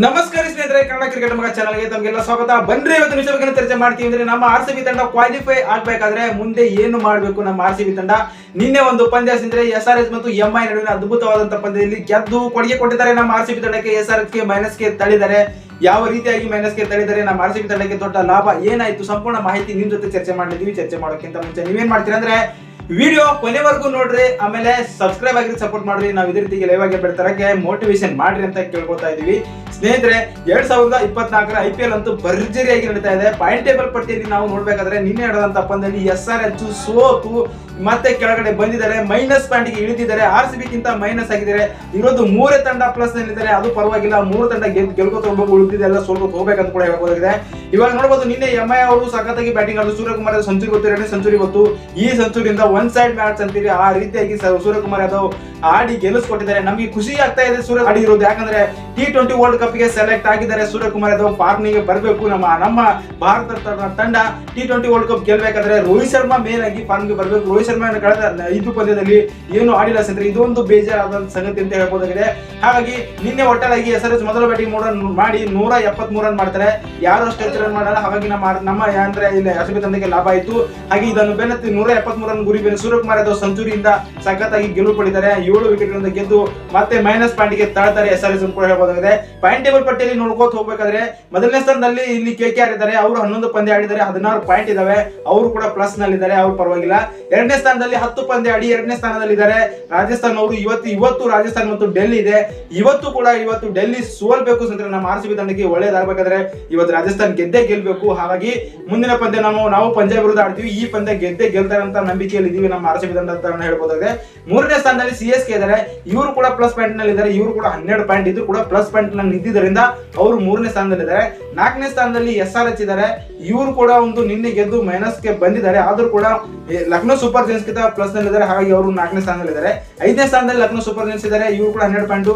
ನಮಸ್ಕಾರ ಸ್ನೇಹಿತರೆ, ಕನ್ನಡ ಕ್ರಿಕೆಟ್ ಮಗ ಚಾನಲ್ಗೆ ತಮಗೆಲ್ಲ ಸ್ವಾಗತ. ಬನ್ರಿ ಇವತ್ತು ವಿಷಯ ಬಗ್ಗೆ ಚರ್ಚೆ ಮಾಡ್ತೀವಿ ಅಂದ್ರೆ ನಮ್ಮ ಆರ್ ಸಿ ಬಿ ತಂಡ ಕ್ವಾಲಿಫೈ ಆಗ್ಬೇಕಾದ್ರೆ ಮುಂದೆ ಏನು ಮಾಡಬೇಕು ನಮ್ಮ ಆರ್ ಸಿ ಬಿ ತಂಡ? ನಿನ್ನೆ ಒಂದು ಪಂದ್ಯ ಸಿಂದ್ರೆ ಎಸ್ ಆರ್ ಎಸ್ ಮತ್ತು ಎಂ ಐ ನಡುವಿನ ಅದ್ಭುತವಾದಂತಹ ಪಂದ್ಯದಲ್ಲಿ ಗೆದ್ದು ಕೊಡುಗೆ ಕೊಟ್ಟಿದ್ದಾರೆ. ನಮ್ಮ ಆರ್ ಸಿ ಬಿ ತಂಡಕ್ಕೆ ಎಸ್ ಆರ್ ಎಸ್ಗೆ ಮೈನಸ್ಗೆ ತಳಿದ್ದಾರೆ ಯಾವ ರೀತಿಯಾಗಿ ಮೈನಸ್ಗೆ ತಳಿದರೆ ನಮ್ಮ ಆರ್ ಸಿ ಬಿ ತಂಡಕ್ಕೆ ದೊಡ್ಡ ಲಾಭ ಏನಾಯ್ತು? ಸಂಪೂರ್ಣ ಮಾಹಿತಿ ನಿಮ್ ಜೊತೆ ಚರ್ಚೆ ಮಾಡಿದ್ವಿ ಚರ್ಚೆ ಮಾಡೋಕ್ಕಿಂತ ಮುಂಚೆ ನೀವೇನ್ ಮಾಡ್ತೀರಾ ಅಂದ್ರೆ ವಿಡಿಯೋ ಕೊನೆವರೆಗೂ ನೋಡ್ರಿ, ಆಮೇಲೆ ಸಬ್ಸ್ಕ್ರೈಬ್ ಆಗಿ ಸಪೋರ್ಟ್ ಮಾಡ್ರಿ. ನಾವು ಇದೇ ರೀತಿ ಲೈವ್ ಆಗಿ ಬೆಳ್ತಾರಕ್ಕೆ ಮೋಟಿವೇಶನ್ ಮಾಡ್ರಿ ಅಂತ ಕೇಳ್ಕೊತಾ ಇದೀವಿ. ಸ್ನೇಹಿತರೆ, ಎರಡ್ ಸಾವಿರದ ಇಪ್ಪತ್ನಾಲ್ಕರ ಐ ಪಿ ಎಲ್ ಅಂತೂ ಭರ್ಜರಿಯಾಗಿ ನಡೀತಾ ಇದೆ. ಪಾಯಿಂಟ್ ಟೇಬಲ್ ಪಟ್ಟಿಯಲ್ಲಿ ನಾವು ನೋಡ್ಬೇಕಾದ್ರೆ ನಿನ್ನೆ ನಡೆದಂತ ಪಂದ್ಯದಲ್ಲಿ ಎಸ್ ಆರ್ ಎಚ್ ಸೋತು ಮತ್ತೆ ಕೆಳಗಡೆ ಬಂದಿದ್ದಾರೆ. ಮೈನಸ್ ಪಾಯಿಂಟ್ಗೆ ಇಳಿದಿದ್ದಾರೆ. ಆರ್ ಸಿ ಗಿಂತ ಮೈನಸ್ ಆಗಿದ್ದಾರೆ. ಇರೋದು ಮೂರೇ ತಂಡ ಪ್ಲಸ್ ನಲ್ಲಿದ್ದಾರೆ. ಅದು ಪರವಾಗಿಲ್ಲ, ಮೂರು ತಂಡ ಗೆಲ್ ಗೆಲ್ಕೋತ ಹೋಗ್ಬೇಕು ಉಳಿದಿದ್ದೆಲ್ಲ ಸ್ವಲ್ಪ ಹೋಗ್ಬೇಕಂತ ಕೂಡ ಹೇಳ್ಬೋದಾಗಿದೆ ಇವಾಗ ನೋಡಬಹುದು ನಿನ್ನೆ ಎಂ ಐ ಅವರು ಸಖತ್ತಾಗಿ ಬ್ಯಾಟಿಂಗ್ ಆಡಿದ್ರು. ಸೂರ್ಯಕುಮಾರ್, ಸಂಚುರಿ ಸೆಂಚುರಿ ಗೊತ್ತು, ಎರಡನೇ ಸೆಂಚುರಿ ಗೊತ್ತು. ಈ ಸೆಂಚುರಿಯಿಂದ ಒನ್ ಸೈಡ್ ಮ್ಯಾಚ್ ಅಂತೀರಿ, ಆ ರೀತಿಯಾಗಿ ಸೂರ್ಯಕುಮಾರ್ ಯಾದವ್ ಆಡಿ ಗೆಲ್ಲಿಸ್ಕೊಟ್ಟಿದ್ದಾರೆ. ನಮಗೆ ಖುಷಿ ಆಗ್ತಾ ಇದೆ ಸೂರ್ಯ ಆಡಿ ಇರೋದು. ಯಾಕಂದ್ರೆ ಟಿ ಟ್ವೆಂಟಿ ವರ್ಲ್ಡ್ ಕಪ್ಗೆ ಸೆಲೆಕ್ಟ್ ಆಗಿದ್ದಾರೆ ಸೂರ್ಯಕುಮಾರ್ ಯಾದವ್. ಫಾರ್ಮಿಗೆ ಬರಬೇಕು. ನಮ್ಮ ನಮ್ಮ ಭಾರತ ತಂಡ ಟಿ ಟ್ವೆಂಟಿ ವರ್ಲ್ಡ್ ಕಪ್ ಗೆಲ್ಬೇಕಾದ್ರೆ ರೋಹಿತ್ ಶರ್ಮಾ ಮೇನ್ ಆಗಿ ಫಾರ್ಮ್ಗೆ ಬರಬೇಕು. ರೋಹಿತ್ ಶರ್ಮಾ ಕಳೆದ ಐದು ಪಂದ್ಯದಲ್ಲಿ ಏನು ಆಡಿಲ್ಲ ಸಂದ್ರೆ ಇದೊಂದು ಬೇಜಾರಾದ ಸಂಗತಿ ಅಂತ ಹೇಳ್ಬೋದಾಗಿದೆ. ಹಾಗಾಗಿ ನಿನ್ನೆ ಒಟ್ಟಾಗಿ ಎಸ್ ಆರ್ ಎಸ್ ಮೊದಲ ಬ್ಯಾಟಿಂಗ್ ಮಾಡಿ ನೂರ ಎಪ್ಪತ್ತ್ ರನ್ ಮಾಡ್ತಾರೆ. ಯಾರು ಅಷ್ಟು ಹೆಚ್ಚು ರನ್ ಮಾಡಲ್ಲ. ಹಾಗಾಗಿ ನಮ್ಮ ನಮ್ಮ ಅಂದ್ರೆ ಇಲ್ಲಿ ಹಸಿಬಿ ತಂಡಕ್ಕೆ ಲಾಭ ಆಯ್ತು. ಹಾಗೆ ಇದನ್ನು ಬೆನ್ನತ್ತಿ ನೂರ ರನ್ ಗುರಿ ಬೆನ್ನು ಸೂರ್ಯಕುಮಾರ್ ಯಾದವ್ ಸೆಂಚುರಿಯಿಂದ ಸಖತ್ತಾಗಿ ಗೆಲುವು ಪಡಿದ್ದಾರೆ ಏಳು ವಿಕೆಟ್ಗಳಿಂದ ಗೆದ್ದು ಮತ್ತೆ ಮೈನಸ್ ಪಾಯಿಂಟ್ಗೆ ತಳ್ತಾರೆ ಎಸ್ ಆರ್ ಎಸ್ ಕೂಡ ಹೇಳಬಹುದಾಗಿದೆ ಪಾಯಿಂಟ್ ಟೇಬಲ್ ಪಟ್ಟಿಯಲ್ಲಿ ನೋಡ್ಕೋತ ಹೋಗ್ಬೇಕಾದ್ರೆ ಮೊದಲನೇ ಸ್ಥಾನದಲ್ಲಿ ಇಲ್ಲಿ ಕೆ ಕೆ ಆರ್ ಇದ್ದಾರೆ. ಅವರು ಹನ್ನೊಂದು ಪಂದ್ಯ ಆಡಿದ್ದಾರೆ. ಹದಿನಾರು ಪಾಯಿಂಟ್ ಇದಾವೆ. ಅವರು ಕೂಡ ಪ್ಲಸ್ ನಲ್ಲಿದ್ದಾರೆ. ಅವ್ರು ಪರವಾಗಿಲ್ಲ. ಎರಡನೇ ಸ್ಥಾನದಲ್ಲಿ ಹತ್ತು ಪಂದ್ಯ ಆಡಿ ಎರಡನೇ ಸ್ಥಾನದಲ್ಲಿ ಇದ್ದಾರೆ ರಾಜಸ್ಥಾನ್ ಅವರು ಇವತ್ತು ಇವತ್ತು ರಾಜಸ್ಥಾನ್ ಮತ್ತು ಡೆಲ್ಲಿ ಇದೆ. ಇವತ್ತು ಕೂಡ ಇವತ್ತು ಡೆಲ್ಲಿ ಸೋಲ್ಬೇಕು ಅಂತ ನಮ್ಮ ಆರ್ ಸಿ ತಂಡಕ್ಕೆ ಒಳ್ಳೇದಾಗಬೇಕಾದ್ರೆ ಇವತ್ತು ರಾಜಸ್ಥಾನ್ ಗೆದ್ದೇ ಗೆಲ್ಬೇಕು. ಹಾಗಾಗಿ ಮುಂದಿನ ಪಂದ್ಯ ನಾವು ನಾವು ಪಂಜಾಬ್ ವಿರುದ್ಧ ಆಡ್ತೀವಿ. ಈ ಪಂದ್ಯ ಗೆದ್ದೇ ಗೆಲ್ತಾರೆ ಅಂತ ನಂಬಿಕೆಯಲ್ಲಿ ಇದೀವಿ ನಮ್ಮ ಆರ್ ತಂಡ ಅಂತ ಹೇಳ್ಬೋದಾಗಿದೆ. ಮೂರನೇ ಸ್ಥಾನದಲ್ಲಿ ಸಿ ಎಸ್ ಕೆ ಇದ್ದಾರೆ. ಇವರು ಕೂಡ ಪ್ಲಸ್ ಪಾಯಿಂಟ್ನಲ್ಲಿ ಇದ್ದಾರೆ ಇವರು ಕೂಡ ಹನ್ನೆರಡು ಪಾಯಿಂಟ್ ಇದ್ರು ಕೂಡ ಪ್ಲಸ್ ಪಾಯಿಂಟ್ನಲ್ಲಿ ನಿಂತಿದ್ದರಿಂದ ಅವರು ಮೂರನೇ ಸ್ಥಾನದಲ್ಲಿ ಇದ್ದಾರೆ ನಾಲ್ಕನೇ ಸ್ಥಾನದಲ್ಲಿ ಎಸ್ ಆರ್ ಎಚ್ ಇದ್ದಾರೆ. ಇವರು ಕೂಡ ಒಂದು ನಿನ್ನೆ ಗೆದ್ದು ಮೈನಸ್ಗೆ ಬಂದಿದ್ದಾರೆ. ಆದ್ರೂ ಕೂಡ ಲಕ್ನೋ ಸೂಪರ್ ಜೈನ್ಸ್ ಗಿಂತ ಪ್ಲಸ್ನಲ್ಲಿ ಇದ್ದಾರೆ ಹಾಗಾಗಿ ಅವರು ನಾಲ್ಕನೇ ಸ್ಥಾನದಲ್ಲಿ ಇದ್ದಾರೆ ಐದನೇ ಸ್ಥಾನದಲ್ಲಿ ಲಕ್ನೋ ಸೂಪರ್ ಜೈನ್ಸ್ ಇದ್ದಾರೆ. ಇವರು ಕೂಡ ಹನ್ನೆರಡು ಪಾಯಿಂಟ್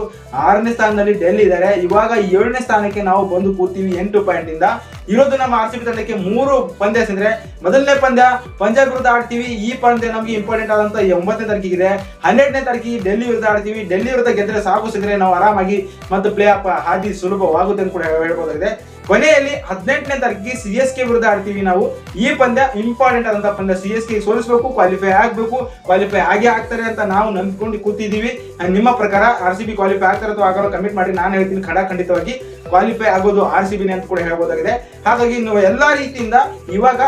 ಆರನೇ ಸ್ಥಾನದಲ್ಲಿ ಡೆಲ್ಲಿ ಇದ್ದಾರೆ. ಇವಾಗ ಏಳನೇ ಸ್ಥಾನಕ್ಕೆ ನಾವು ಬಂದು ಕೂತೀವಿ ಎಂಟು ಪಾಯಿಂಟ್ ಇಂದ. ಇರೋದು ನಮ್ಮ ಆರ್ ಸಿ ಬಿ ತಂಡಕ್ಕೆ ಮೂರು ಪಂದ್ಯ ಸಂದ್ರೆ ಮೊದಲನೇ ಪಂದ್ಯ ಪಂಜಾಬ್ ವಿರುದ್ಧ ಆಡ್ತೀವಿ, ಈ ಪಂದ್ಯ ನಮಗೆ ಇಂಪಾರ್ಟೆಂಟ್ ಆದಂತ ಒಂಬತ್ತನೇ ತಾರೀಕಿಗೆ ಹನ್ನೆರಡನೇ ತಾರೀಕಿಗೆ ಡೆಲ್ಲಿ ವಿರುದ್ಧ ಆಡ್ತೀವಿ, ಡೆಲ್ಲಿ ವಿರುದ್ಧ ಗೆದ್ರೆ ಸಾಕು ಸಿಗ್ರೆ ನಾವು ಆರಾಮಾಗಿ ಮತ್ತು ಪ್ಲೇ ಆಫ್ ಹಾದಿ ಸುಲಭವಾಗುತ್ತೆ ಅಂತ ಕೂಡ ಹೇಳ್ಬೋದಾಗಿದೆ. ಕೊನೆಯಲ್ಲಿ ಹದಿನೆಂಟನೇ ತಾರೀಕಿಗೆ ಸಿ ಎಸ್ ಕೆ ವಿರುದ್ಧ ಆಡ್ತೀವಿ ನಾವು. ಈ ಪಂದ್ಯ ಇಂಪಾರ್ಟೆಂಟ್ ಆದಂತ ಪಂದ್ಯ. ಸಿ ಎಸ್ ಕೆ ಸೋಲಿಸಬೇಕು ಕ್ವಾಲಿಫೈ ಆಗಬೇಕು ಕ್ವಾಲಿಫೈ ಆಗೇ ಆಗ್ತಾರೆ ಅಂತ ನಾವು ನಂಬಿಕೊಂಡು ಕೂತಿದ್ದೀವಿ. ನಿಮ್ಮ ಪ್ರಕಾರ ಆರ್ ಸಿ ಬಿ ಕ್ವಾಲಿಫೈ ಆಗ್ತಾರೆ ಅಥವಾ ಆಗಲ್ಲ ಕಮಿಟ್ ಮಾಡಿ, ನಾನು ಹೇಳ್ತೀನಿ ಖಡಾ ಖಂಡಿತವಾಗಿ ಕ್ವಾಲಿಫೈ ಆಗೋದು ಆರ್ ಸಿ ಬಿನೇ ಅಂತ ಕೂಡ ಹೇಳ್ಬೋದಾಗಿದೆ. ಹಾಗಾಗಿ ನೀವು ಎಲ್ಲಾ ರೀತಿಯಿಂದ ಇವಾಗ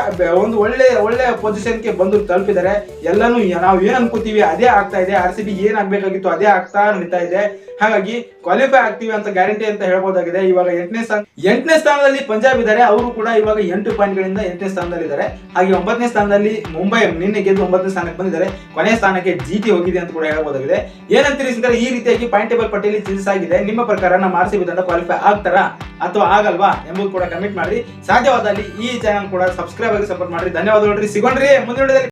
ಒಂದು ಒಳ್ಳೆ ಒಳ್ಳೆ ಪೊಸಿಷನ್ಗೆ ಬಂದು ತಲುಪಿದ್ದಾರೆ ಎಲ್ಲಾನು ನಾವು ಏನ್ ಅನ್ಕೋತೀವಿ ಅದೇ ಆಗ್ತಾ ಇದೆ. ಆರ್ ಸಿ ಬಿ ಏನ್ ಆಗ್ಬೇಕಾಗಿತ್ತು ಅದೇ ಆಗ್ತಾ ನಡೀತಾ ಇದೆ. ಹಾಗಾಗಿ ಕ್ವಾಲಿಫೈ ಆಗ್ತೀವಿ ಅಂತ ಗ್ಯಾರಂಟಿ ಅಂತ ಹೇಳ್ಬೋದಾಗಿದೆ. ಇವಾಗ ಎಂಟನೇ ಸ್ಥಾನ ಎಂಟನೇ ಸ್ಥಾನದಲ್ಲಿ ಪಂಜಾಬ್ ಇದ್ದಾರೆ. ಅವರು ಕೂಡ ಇವಾಗ ಎಂಟು ಪಾಯಿಂಟ್ ಗಳಿಂದ ಎಂಟನೇ ಸ್ಥಾನದಲ್ಲಿ ಇದ್ದಾರೆ. ಹಾಗೆ ಒಂಬತ್ತನೇ ಸ್ಥಾನದಲ್ಲಿ ಮುಂಬೈ ನಿನ್ನೆ ಗೆದ್ದು ಒಂಬತ್ತನೇ ಸ್ಥಾನಕ್ಕೆ ಬಂದಿದ್ದಾರೆ. ಕೊನೆಯ ಸ್ಥಾನಕ್ಕೆ ಜಿ ಟಿ ಹೋಗಿದೆ ಅಂತ ಕೂಡ ಹೇಳ್ಬೋದಾಗಿದೆ. ಏನಂತ ತಿಳಿಸಿದ್ರೆ ಈ ರೀತಿಯಾಗಿ ಪಾಯಿಂಟ್ ಟೇಬಲ್ ಪಟ್ಟಿಯಲ್ಲಿ ತಿಳಿಸಾಗಿದೆ. ನಿಮ್ಮ ಪ್ರಕಾರ ನಮ್ಮ ಆರ್ ಸಿ ಬಿ ತಂಡ ಕ್ವಾಲಿಫೈ ಆಗ್ತಾರಾ ಅಥವಾ ಆಗಲ್ವಾ ಎಂಬುದು ಕೂಡ ಕಮೆಂಟ್ ಮಾಡಿ ಸಾಧ್ಯವಾದಲ್ಲಿ ಈ ಚಾನಲ್ ಕೂಡ ಸಬ್ಸ್ಕ್ರೈಬ್ ಆಗಿ ಸಪೋರ್ಟ್ ಮಾಡಿ ಧನ್ಯವಾದಗಳು ಸಿಗೋಣ್ರಿ ಮುಂದಿನ